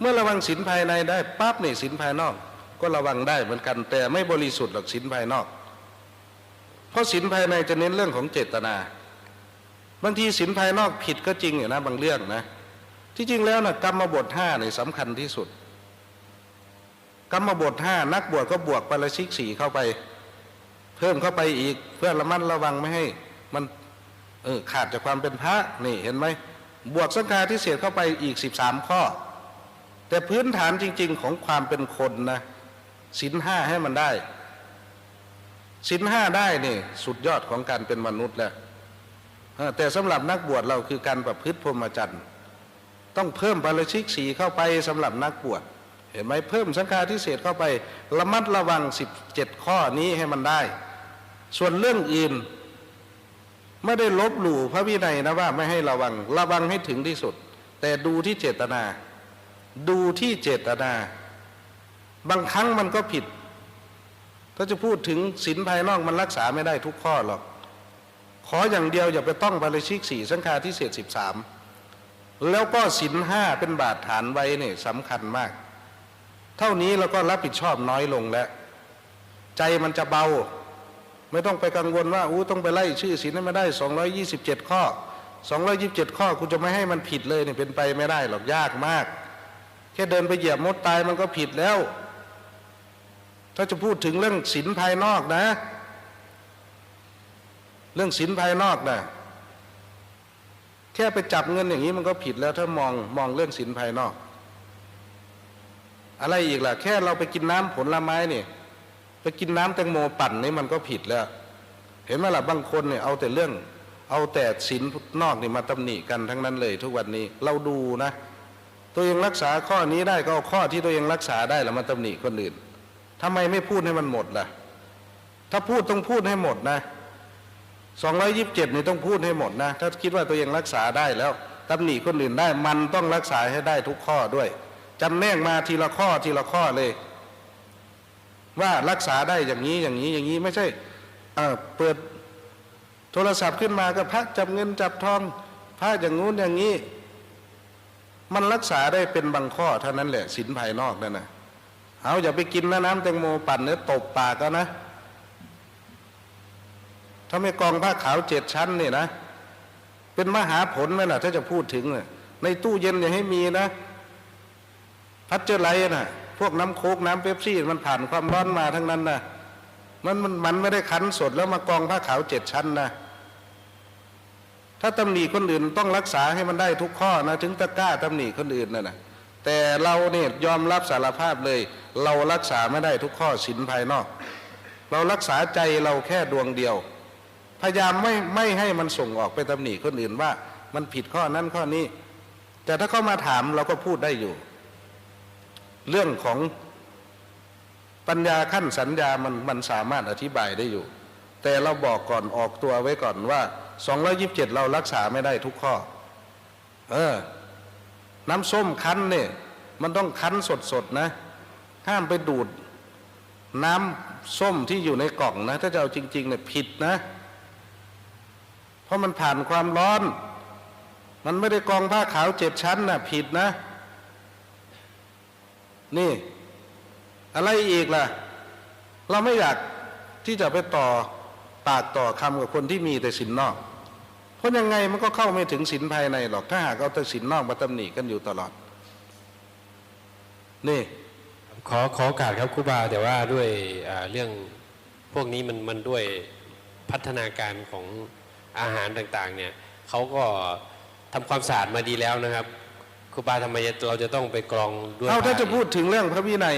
เมื่อระวังศีลภายในได้ปั๊บนี่ศีลภายนอก ก็ระวังได้เหมือนกัน แต่ไม่บริสุทธิ์หรอกศีลภายนอก เพราะศีลภายในจะเน้นเรื่องของเจตนา บางทีศีลภายนอกผิดก็จริงอยู่นะบางเรื่องนะ ที่จริงแล้วนะกรรมบทห้าเนี่ยสำคัญที่สุด กรรมบทห้านักบวชก็บวกปราชิกสี่เข้าไป เพิ่มเข้าไปอีกเพื่อระมัดระวังไม่ให้มันเออขาดจากความเป็นพระนี่เห็นไหมบวกสังฆาทิเศษเข้าไปอีกสิบสามข้อ แต่พื้นฐานจริง ๆ ของความเป็นคนนะศีลห้าให้มันได้ศีลห้าได้นี่สุดยอดของการเป็นมนุษย์แล้วแต่สำหรับนักบวชเราคือการประพฤติพรหมจรรย์ต้องเพิ่มปาราชิกสีเข้าไปสำหรับนักบวชเห็นไหมเพิ่มสังฆาทิเศษเข้าไป ระมัดระวังสิบเจ็ดข้อนี้ให้มันได้ ส่วนเรื่องอื่น ไม่ได้ลบหลู่พระวินัยนะว่าไม่ให้ระวังระวังให้ถึงที่สุด แต่ดูที่เจตนา ดูที่เจตนา บางครั้งมันก็ผิด ถ้าจะพูดถึงศีลภายนอกมันรักษาไม่ได้ทุกข้อหรอก ขออย่างเดียวอย่าไปต้องปาราชิกสี่สังฆาทิเศษสิบสามแล้วก็สินห้าเป็นบาทฐานไว้เนี่ยสำคัญมาก เท่านี้เราก็รับผิดชอบน้อยลงแล้ว ใจมันจะเบา ไม่ต้องไปกังวลว่าอู้ต้องไปไล่ชื่อสินให้มาได้ 227 ข้อ 227 ข้อคุณจะไม่ให้มันผิดเลยเนี่ยเป็นไปไม่ได้หรอกยากมาก แค่เดินไปเหยียบมดตายมันก็ผิดแล้ว ถ้าจะพูดถึงเรื่องสินภายนอกนะ เรื่องสินภายนอกนะแค่ไปจับเงินอย่างนี้มันก็ผิดแล้ว ถ้ามองมองเรื่องสินภายนอก อะไรอีกล่ะ แค่เราไปกินน้ำผลไม้นี่ไปกินน้ำแตงโมปั่นนี่มันก็ผิดแล้ว เห็นไหมล่ะบางคนเนี่ยเอาแต่เรื่อง เอาแต่สินนอกนี่มาตำหนิกันทั้งนั้นเลย ทุกวันนี้เราดูนะ ตัวเองรักษาข้อนี้ได้ก็เอาข้อที่ตัวเองรักษาได้แล้วมาตำหนิคนอื่นทำไมไม่พูดให้มันหมดล่ะ ถ้าพูดต้องพูดให้หมดนะสองร้อยยิบเจ็ดนี่ต้องพูดให้หมดนะ ถ้าคิดว่าตัวเองรักษาได้แล้วตำหนิคนอื่นได้มันต้องรักษาให้ได้ทุกข้อด้วยจำแนกมาทีละข้อทีละข้อเลย ว่ารักษาได้อย่างนี้อย่างนี้อย่างนี้ไม่ใช่เอ่อเปิดโทรศัพท์ขึ้นมาก็พระจับเงินจับทองพระอย่างงู้นอย่างนี้ มันรักษาได้เป็นบางข้อเท่านั้นแหละสินภายนอกนั่นนะเอาอย่าไปกินนะน้ำแตงโมปั่นเนื้อตบปากก็นะถ้าไม่กองผ้าขาวเจ็ดชั้นเนี่ยนะ เป็นมหาผลไหมล่ะ ถ้าจะพูดถึงนี่ยในตู้เย็นอย่าให้มีนะพัชเจอร์ไลท์น่ะ พวกน้ำโคกน้ำเป๊ปซี่ มันผ่านความร้อนมาทั้งนั้นนะมันมันมันไม่ได้คั้นสดแล้วมากองผ้าขาวเจ็ดชั้นนะ ถ้าตำหนิคนอื่นต้องรักษาให้มันได้ทุกข้อนะถึงตะกล้าตำหนิคนอื่นน่ะนะแต่เราเนี่ยยอมรับสารภาพเลย เรารักษาไม่ได้ทุกข้อสินภายนอก เรารักษาใจเราแค่ดวงเดียว พยายามไม่ไม่ให้มันส่งออกไปตำหนิคนอื่นว่า มันผิดข้อนั้นข้อนี้ แต่ถ้าเขามาถามเราก็พูดได้อยู่ เรื่องของปัญญาขั้นสัญญามันมันสามารถอธิบายได้อยู่ แต่เราบอกก่อนออกตัวไว้ก่อนว่า 227 เรารักษาไม่ได้ทุกข้อ เออ น้ำส้มคั้นเนี่ย มันต้องคั้นสดๆนะ ห้ามไปดูด น้ำส้มที่อยู่ในกล่องนะ ถ้าจะเอาจริง ๆ เนี่ยผิดนะ เพราะมันผ่านความร้อน มันไม่ได้กองผ้าขาวเจ็ดชั้นนะผิดนะ นี่ อะไรอีกล่ะ เราไม่อยากที่จะไปต่อ ปากต่อคำกับคนที่มีแต่สินนอก เพราะยังไงมันก็เข้าไม่ถึงสินภายในหรอกถ้าหากเอาแต่สินนอกมาตำหนิกันอยู่ตลอด นี่ ขอขอโอกาสครับครูบาแต่ว่าด้วยอ่าเรื่องพวกนี้มันมันด้วยพัฒนาการของอาหารต่างๆ เนี่ยเขาก็ทำความสะอาดมาดีแล้วนะครับครูบาทำไมเราจะต้องไปกรองด้วยเอาถ้าผ้จะพูดถึงเรื่องพระวินัย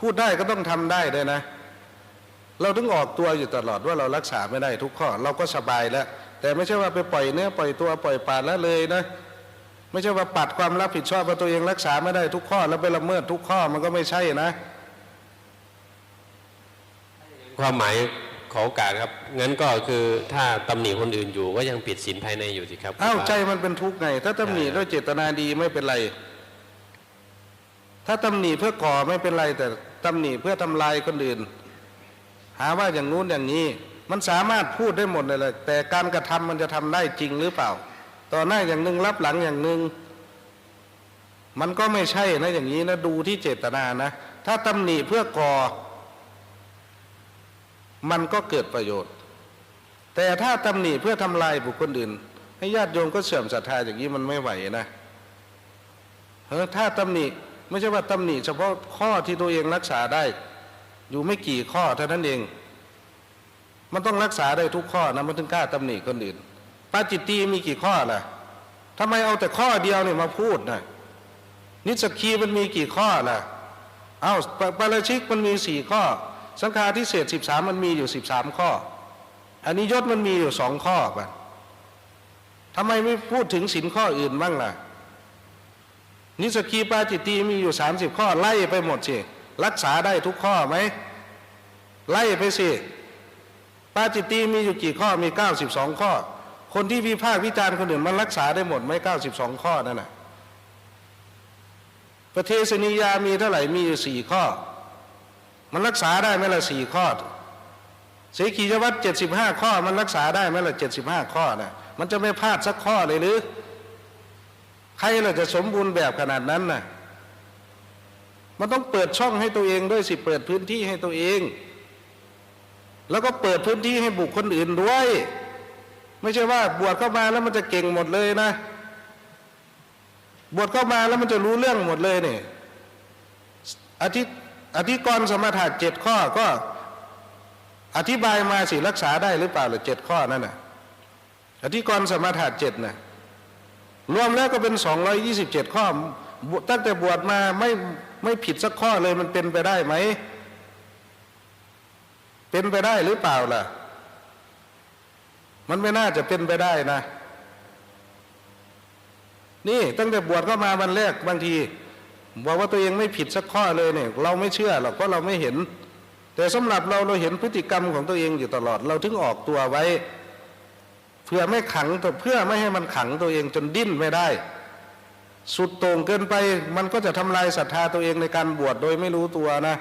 พูดได้ก็ต้องทำได้ด้วยนะ เราถึงออกตัวอยู่ตลอดว่าเรารักษาไม่ได้ทุกข้อ เราก็สบายแล้ว แต่ไม่ใช่ว่าไปปล่อยเนื้อปล่อยตัวปล่อยปลาแล้วเลยนะ ไม่ใช่ว่าปัดความรับผิดชอบว่าตัวเองรักษาไม่ได้ทุกข้อ แล้วไปละเมิดทุกข้อมันก็ไม่ใช่นะ ความหมายขอโอกาสครับงั้นก็คือถ้าตำหนิคนอื่นอยู่ก็ยังผิดศีลภายในอยู่สิครับอ้าวครูบใจมันเป็นทุกข์ไง ถ้าตำหนิด้วยเจตนาดีไม่เป็นไร ถ้าตำหนิเพื่อก่อไม่เป็นไร แต่ตำหนิเพื่อทำลายคนอื่น หาว่าอย่างนู้นอย่างนี้ มันสามารถพูดได้หมดเลยแหละแต่การกระทำมันจะทำได้จริงหรือเปล่า ต่อหน้าอย่างหนึ่งรับหลังอย่างหนึ่งมันก็ไม่ใช่นะอย่างนี้นะดูที่เจตนานะ ถ้าตำหนิเพื่อก่อ มันก็เกิดประโยชน์ แต่ถ้าตำหนิเพื่อทำลายบุคคลอื่น ให้ญาติโยมก็เสื่อมศรัทธาอย่างนี้มันไม่ไหวนะเออถ้าตำหนิไม่ใช่ว่าตำหนิเฉพาะข้อที่ตัวเองรักษาได้ อยู่ไม่กี่ข้อเท่านั้นเอง มันต้องรักษาได้ทุกข้อนะมันถึงกล้าตำหนิคนอื่นปาจิตตีมีกี่ข้อล่ะทำไมเอาแต่ข้อเดียวเนี่ยมาพูดนะนิสสกีมันมีกี่ข้อล่ะเอาปปาราชิกมันมีสี่ข้อ สังฆาทิเศษสิบสามมันมีอยู่สิบสามข้อ อันนี้ยศมันมีอยู่สองข้อป่ะทำไมไม่พูดถึงสินข้ออื่นบ้างล่ะ นิสกีปาจิตตีมีอยู่สามสิบข้อไล่ไปหมดสิ รักษาได้ทุกข้อไหมไล่ไปสิปาจิตตีมีอยู่กี่ข้อมีเก้าสิบสองข้อ คนที่วิพากษ์วิจารณ์คนอื่นมันรักษาได้หมดไหมเก้าสิบสองข้อนั่นน่ะประเทศนิยามีเท่าไหร่มีอยู่สี่ข้อ มันรักษาได้ไหมละสี่ข้อเสกียวัตเจ็ดสิบห้าข้อ มันรักษาได้ไหมละเจ็ดสิบห้าข้อนะมันจะไม่พลาดสักข้อเลยหรือใครล่ะจะสมบูรณ์แบบขนาดนั้นน่ะ มันต้องเปิดช่องให้ตัวเองด้วยสิเปิดพื้นที่ให้ตัวเอง แล้วก็เปิดพื้นที่ให้บุคคลอื่นด้วย ไม่ใช่ว่าบวชเข้ามาแล้วมันจะเก่งหมดเลยนะ บวชเข้ามาแล้วมันจะรู้เรื่องหมดเลยเนี่ยอธิอธิกรณ์สมถะเจ็ดข้อก็อธิบายมาสิรักษาได้หรือเปล่าหรือเจ็ดข้อนั่นน่ะอธิกรณ์สมถะเจ็ดน่ะรวมแล้วก็เป็นสองร้อยี่สิบเจ็ดข้อ ตั้งแต่บวชมาไม่ ไม่ผิดสักข้อเลยมันเป็นไปได้ไหม เป็นไปได้หรือเปล่าล่ะ มันไม่น่าจะเป็นไปได้นะ นี่ตั้งแต่บวชเข้ามาวันแรกบางทีบอกว่าตัวเองไม่ผิดสักข้อเลยเนี่ย เราไม่เชื่อหรอกเพราะเราไม่เห็น แต่สำหรับเราเราเห็นพฤติกรรมของตัวเองอยู่ตลอด เราถึงออกตัวไว้ เพื่อไม่ขังเพื่อไม่ให้มันขังตัวเองจนดิ้นไม่ได้ สุดโต่งเกินไป มันก็จะทำลายศรัทธาตัวเองในการบวชโดยไม่รู้ตัวนะ